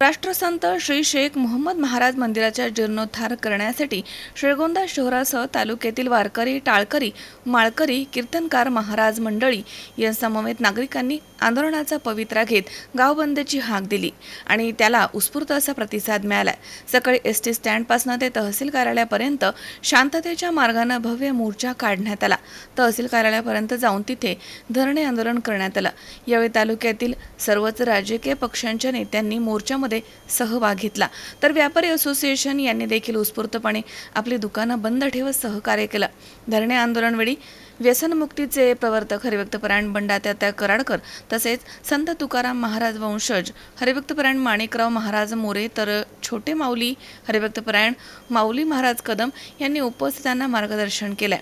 राष्ट्रसंत श्री शेख मोहम्मद महाराज मंदिराचा जीर्णोद्धार करण्यासाठी श्रीगोंदा शहरासह तालुक्यातील वारकरी टाळकरी माळकरी कीर्तनकार महाराज मंडळी या समवेत नागरिकांनी आंदोलनाचा पवित्रा घेत गावबंदीची हाक दिली आणि त्याला उत्स्फूर्त असा प्रतिसाद मिळाला सकाळी एस टी स्टँडपासून ते तहसील कार्यालयापर्यंत शांततेच्या मार्गानं भव्य मोर्चा काढण्यात आला. तहसील कार्यालयापर्यंत जाऊन तिथे धरणे आंदोलन करण्यात आलं. यावेळी तालुक्यातील सर्वच राजकीय पक्षांच्या नेत्यांनी मोर्चा मोर्चामध्ये सहभाग घेतला. तर व्यापारी असोसिएशन यांनी देखील उत्स्फूर्तपणे आपली दुकानं बंद ठेवत सहकार्य केलं. धरणे आंदोलनवेळी व्यसनमुक्तीचे प्रवर्तक हरिभक्तपरायण बंडात्या कराडकर तसेच संत तुकाराम महाराज वंशज हरिभक्तपरायण माणिकराव महाराज मोरे तर छोटे माऊली हरिभक्तपरायण माऊली महाराज कदम यांनी उपस्थितांना मार्गदर्शन केलं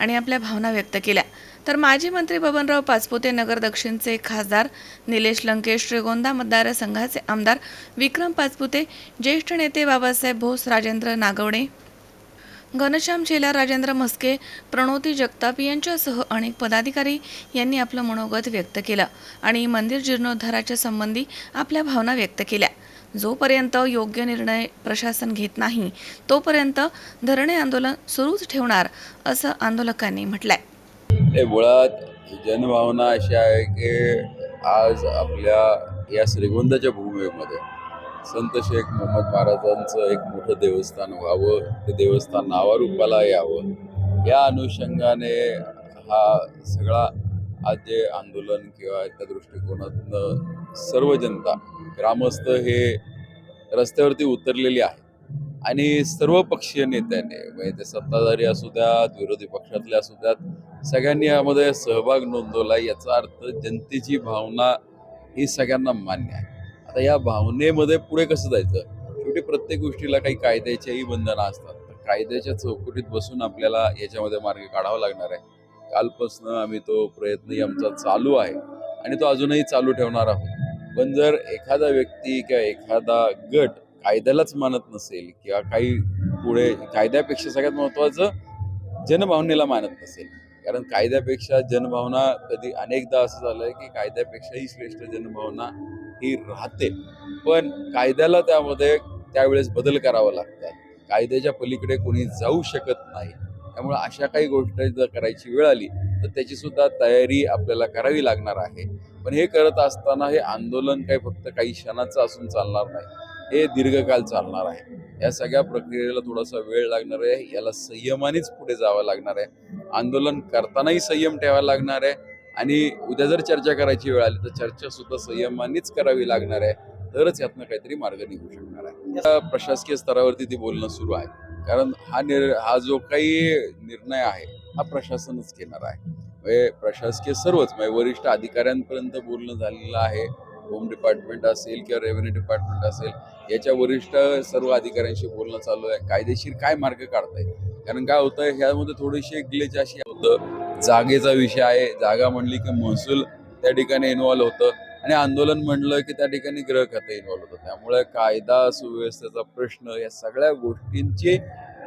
आणि आपल्या भावना व्यक्त केल्या. तर माजी मंत्री बबनराव पाचपुते नगर दक्षिणचे खासदार निलेश लंकेश श्रीगोंदा मतदारसंघाचे आमदार विक्रम पाचपुते ज्येष्ठ नेते बाबासाहेब भोस राजेंद्र नागवणे घनश्याम शेलार राजेंद्र म्हस्के प्रणोती जगताप यांच्यासह अनेक पदाधिकारी यांनी आपलं मनोगत व्यक्त केलं आणि मंदिर जीर्णोद्धाराच्या संबंधी आपल्या भावना व्यक्त केल्या. जोपर्यंत योग्य निर्णय प्रशासन घेत नाही तोपर्यंत धरणे आंदोलन सुरूच ठेवणार असं आंदोलकांनी म्हटलंय. हे मुळात जनभावना अशी आहे की आज आपल्या या श्रीगोंदाच्या भूमीमध्ये संत शेख मोहम्मद महाराजांचं एक मोठं देवस्थान व्हावं ते देवस्थान नावारूपाला यावं या अनुषंगाने हा सगळा आज जे आंदोलन किंवा त्या दृष्टिकोनातनं सर्व जनता ग्रामस्थ हे रस्त्यावरती उतरलेली आहे आणि सर्व पक्षीय नेत्याने म्हणजे ते सत्ताधारी असू द्यात विरोधी पक्षातले असू द्यात सगळ्यांनी यामध्ये सहभाग नोंदवला. याचा अर्थ जनतेची भावना ही सगळ्यांना मान्य आहे. आता या भावनेमध्ये पुढे कसं जायचं? शेवटी प्रत्येक गोष्टीला काही कायद्याच्याही बंधनं असतात. तर कायद्याच्या चौकटीत बसून आपल्याला याच्यामध्ये मार्ग काढावा लागणार आहे. कालपासनं आम्ही तो प्रयत्नही आमचा चालू आहे आणि तो अजूनही चालू ठेवणार आहोत. पण जर एखादा व्यक्ती किंवा एखादा गट कायद्यालाच मानत नसेल किंवा काही पुढे कायद्यापेक्षा सगळ्यात महत्त्वाचं जनभावनेला मानत नसेल. कारण कायद्यापेक्षा जनभावना कधी अनेकदा असं झालं आहे की कायद्यापेक्षाही श्रेष्ठ जनभावना ही राहते. पण कायद्याला त्यामध्ये त्यावेळेस बदल करावा लागतात. कायद्याच्या पलीकडे कोणी जाऊ शकत नाही. त्यामुळे अशा काही गोष्टी जर करायची वेळ आली तर त्याची सुद्धा तयारी आपल्याला करावी लागणार आहे. पण हे करत असताना हे आंदोलन काही फक्त काही क्षणाचं असून चालणार नाही. हे दीर्घकाल चालणार आहे. या सगळ्या प्रक्रियेला थोडासा वेळ लागणार आहे. याला संयमानेच पुढे जावं लागणार आहे. आंदोलन करतानाही संयम ठेवायला लागणार आहे. आणि उद्या जर चर्चा करायची वेळ आली तर चर्चा सुद्धा संयमानेच करावी लागणार आहे. तरच यातनं काहीतरी मार्ग निघू शकणार आहे. प्रशासकीय स्तरावरती ती बोलणं सुरू आहे. कारण हा निर हा जो काही निर्णय आहे हा प्रशासनच घेणार आहे. म्हणजे प्रशासकीय सर्वच म्हणजे वरिष्ठ अधिकाऱ्यांपर्यंत बोलणं झालेलं आहे. होम डिपार्टमेंट असेल किंवा रेव्हेन्यू डिपार्टमेंट असेल याच्या वरिष्ठ सर्व अधिकाऱ्यांशी बोलणं चालू आहे. कायदेशीर काय मार्ग काढता येईल कारण काय होतं ह्यामध्ये थोडीशी एक ग्लेच अशी होतं. जागेचा विषय आहे. जागा म्हणली की महसूल त्या ठिकाणी इन्व्हॉल्व होतं. आणि आंदोलन म्हणलं की त्या ठिकाणी ग्रह खातं इन्व्हॉल्व्ह होतं. त्यामुळे कायदा सुव्यवस्थेचा प्रश्न या सगळ्या गोष्टींची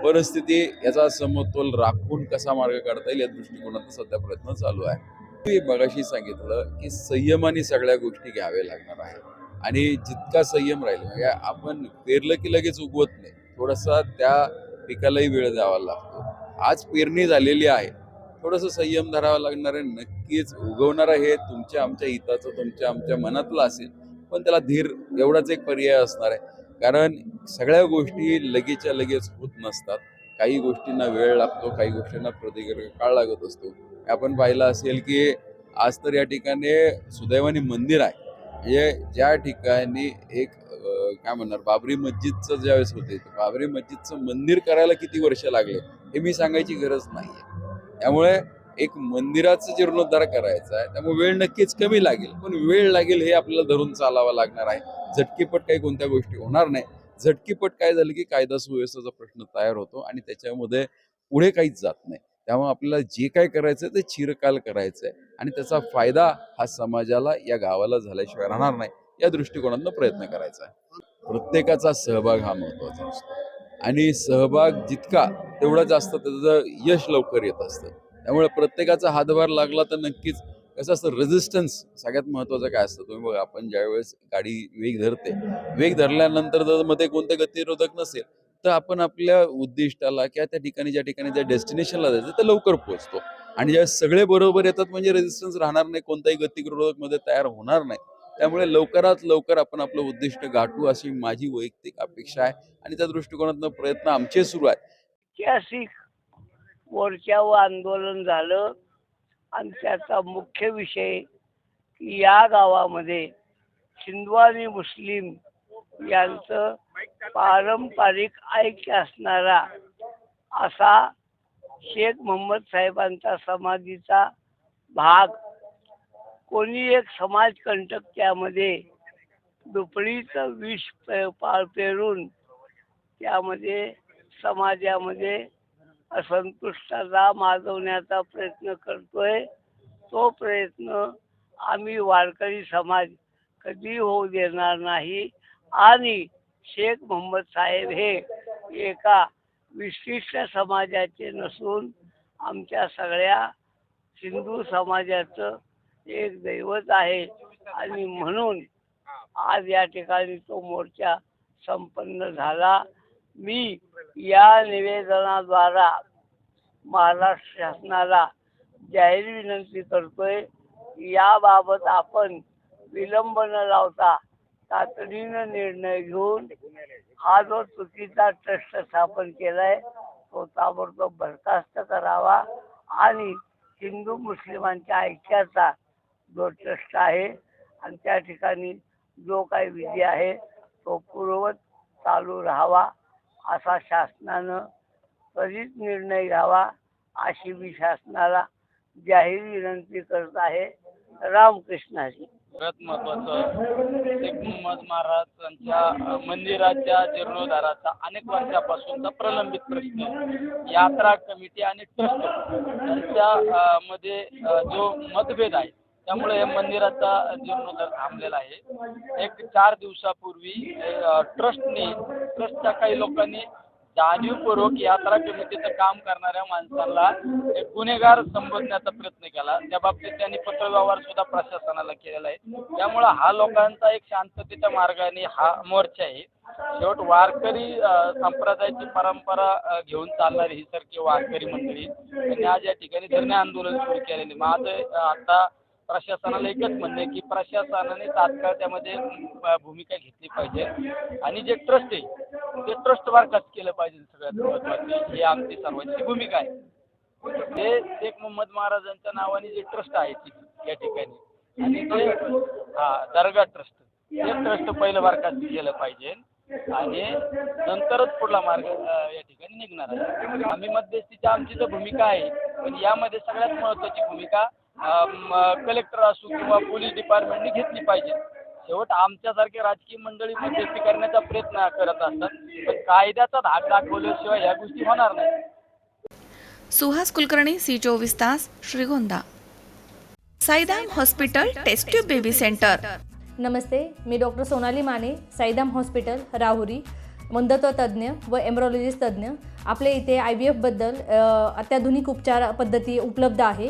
परिस्थिती याचा समतोल राखून कसा मार्ग काढता येईल या दृष्टिकोनातून सध्या प्रयत्न चालू आहे. मी मगाशी सांगितलं की संयमाने सगळ्या गोष्टी घ्याव्या लागणार आहे आणि जितका संयम राहील म्हणजे आपण पेरलं की लगेच उगवत नाही. थोडासा त्या पिकालाही वेळ द्यावा लागतो. आज पेरणी झालेली आहे. थोडंसं संयम धरावा लागणार आहे. नक्कीच उगवणार हे तुमच्या आमच्या हिताचं तुमच्या आमच्या मनातलं असेल पण त्याला धीर एवढाच एक पर्याय असणार आहे. कारण सगळ्या गोष्टी लगेचच्या लगेच होत नसतात. काही गोष्टींना वेळ लागतो काही गोष्टींना प्रतिक्रिया काळ लागत असतो. आपण पाहिलं असेल की आज तर या ठिकाणी सुदैवानी मंदिर आहे. म्हणजे ज्या ठिकाणी एक काय म्हणणार बाबरी मस्जिदचं ज्यावेळेस होते बाबरी मस्जिदचं मंदिर करायला किती वर्ष लागले हे मी सांगायची गरज नाही आहे. त्यामुळे एक मंदिराचा जीर्णोद्धार करायचा आहे त्यामुळे वेळ नक्कीच कमी लागेल पण वेळ लागेल हे आपल्याला धरून चालावं लागणार आहे. झटकीपट काही कोणत्या गोष्टी होणार नाही. झटकीपट काय झालं की कायदा सुव्यवस्थेचा प्रश्न तयार होतो आणि त्याच्यामध्ये पुढे काहीच जात नाही. त्यामुळे आपल्याला जे काय करायचं ते चिरकाल करायचं आहे आणि त्याचा फायदा हा समाजाला या गावाला झाल्याशिवाय राहणार नाही या दृष्टिकोनातून प्रयत्न करायचा आहे. प्रत्येकाचा सहभाग हा महत्त्वाचा असतो. आणि सहभाग जितका तेवढा जास्त त्याचं यश लवकर येत असतं. त्यामुळे प्रत्येकाचा हातभार लागला तर नक्कीच कसं असतं रेझिस्टन्स सगळ्यात महत्त्वाचं काय असतं? तुम्ही बघा आपण ज्यावेळेस गाडी वेग धरते वेग धरल्यानंतर जर मध्ये कोणते गतिरोधक नसेल तर आपण आपल्या उद्दिष्टाला किंवा त्या ठिकाणी ज्या ठिकाणी ज्या डेस्टिनेशनला जायचं तर लवकर पोहोचतो. आणि ज्या सगळे बरोबर येतात म्हणजे रेझिस्टन्स राहणार नाही कोणताही गतिरोधकमध्ये तयार होणार नाही. त्यामुळे लवकरात लवकर आपण आपलं उद्दिष्ट गाठू अशी माझी वैयक्तिक अपेक्षा आहे. आणि त्या दृष्टिकोनातून प्रयत्न आमचे सुरू आहेत. ऐतिहासिक मोर्चावर आंदोलन झालं. आणि त्याचा मुख्य विषय की या गावामध्ये सिंधवानी मुस्लिम यांचं पारंपरिक ऐक्य असणारा असा शेख मोहम्मद साहेबांचा समाधीचा भाग कोणी एक समाजकंटक त्यामध्ये दुपडीचं विष पे- पा पेरून त्यामध्ये समाजामध्ये असंतुष्टता माजवण्याचा प्रयत्न करतोय तो प्रयत्न आम्ही वारकरी समाज कधी होऊ देणार नाही आणि शेख मोहम्मद साहेब हे एका विशिष्ट समाजाचे नसून आमच्या सगळ्या हिंदू समाजाचं एक दैवत आहे. आणि म्हणून आज या ठिकाणी तो मोर्चा संपन्न झाला. मी या निवेदनाद्वारा महाराष्ट्र शासनाला जाहीर विनंती करतोय. याबाबत आपण विलंब न लावता तातडीनं निर्णय घेऊन हा जो चुकीचा ट्रस्ट स्थापन केलाय तो ताबडतोब बरखास्त करावा आणि हिंदू मुस्लिमांच्या ऐक्याचा जो ट्रस्ट आहे आणि त्या ठिकाणी जो काही विधी आहे तो पूर्ववत चालू राहावा असा शासनानं त्वरित निर्णय घ्यावा अशी मी शासनाला जाहीर विनंती करत आहे. रामकृष्णाची सगळ्यात महत्वाचं शेख मोहम्मद महाराजांच्या मंदिराच्या जीर्णोद्धाराचा अनेक वर्षापासूनचा प्रलंबित प्रश्न यात्रा कमिटी आणि ट्रस्ट यांच्या मध्ये जो मतभेद आहे त्यामुळे मंदिराचा जीर्णोद्धार थांबलेला आहे. एक चार दिवसापूर्वी ट्रस्टने ट्रस्टच्या काही लोकांनी जाणीवपूर्वक यात्रा कमिटीचं काम करणाऱ्या माणसांना एक गुन्हेगार संबोधण्याचा प्रयत्न केला. त्या बाबतीत त्यांनी पत्रव्यवहार सुद्धा प्रशासनाला केलेला आहे. त्यामुळं हा लोकांचा एक शांततेच्या मार्गाने हा मोर्चा आहे. शेवट वारकरी संप्रदायाची परंपरा घेऊन चालणारी ही सारखी वारकरी मंडळी त्यांनी आज या ठिकाणी धरणे आंदोलन सुरू केलेले. माझं आता प्रशासनाला एकच म्हणणं आहे की प्रशासनाने तात्काळ त्यामध्ये भूमिका घेतली पाहिजे. आणि जे ट्रस्ट आहे ते ट्रस्ट मार्फत केलं पाहिजे सगळ्यात महत्वाची. ही आमची सर्वांची भूमिका आहे. ते शेख मोहम्मद महाराजांच्या नावाने जे ट्रस्ट आहे ती- या ठिकाणी. आणि ते हा दर्गा ट्रस्ट ते ट्रस्ट पहिलं बरखास्त केलं पाहिजे. आणि नंतरच पुढला मार्ग या ठिकाणी निघणार आहे. आम्ही मध्यस्थीच्या आमची तर भूमिका आहे पण यामध्ये सगळ्यात महत्वाची भूमिका कलेक्टर असो किंवा पोलीस डिपार्टमेंटने घेतली पाहिजे. शेवट आमच्यासारखे राजकीय मंडळी मध्यस्थी करण्याचा प्रयत्न करत असतात पण कायद्याचा धाक दाखवल्याशिवाय ह्या गोष्टी होणार नाही. सुहास कुलकर्णी सी चोवीस तास Shrigonda. Saidam hospital test tube baby centre. नमस्ते मी डॉक्टर सोनाली माने साईदाम हॉस्पिटल राहुरी मंदत्व तज्ज्ञ व एम्ब्रॉलॉजिस्ट तज्ज्ञ. आपल्या इथे आय व्ही एफबद्दल अत्याधुनिक उपचार पद्धती उपलब्ध आहे.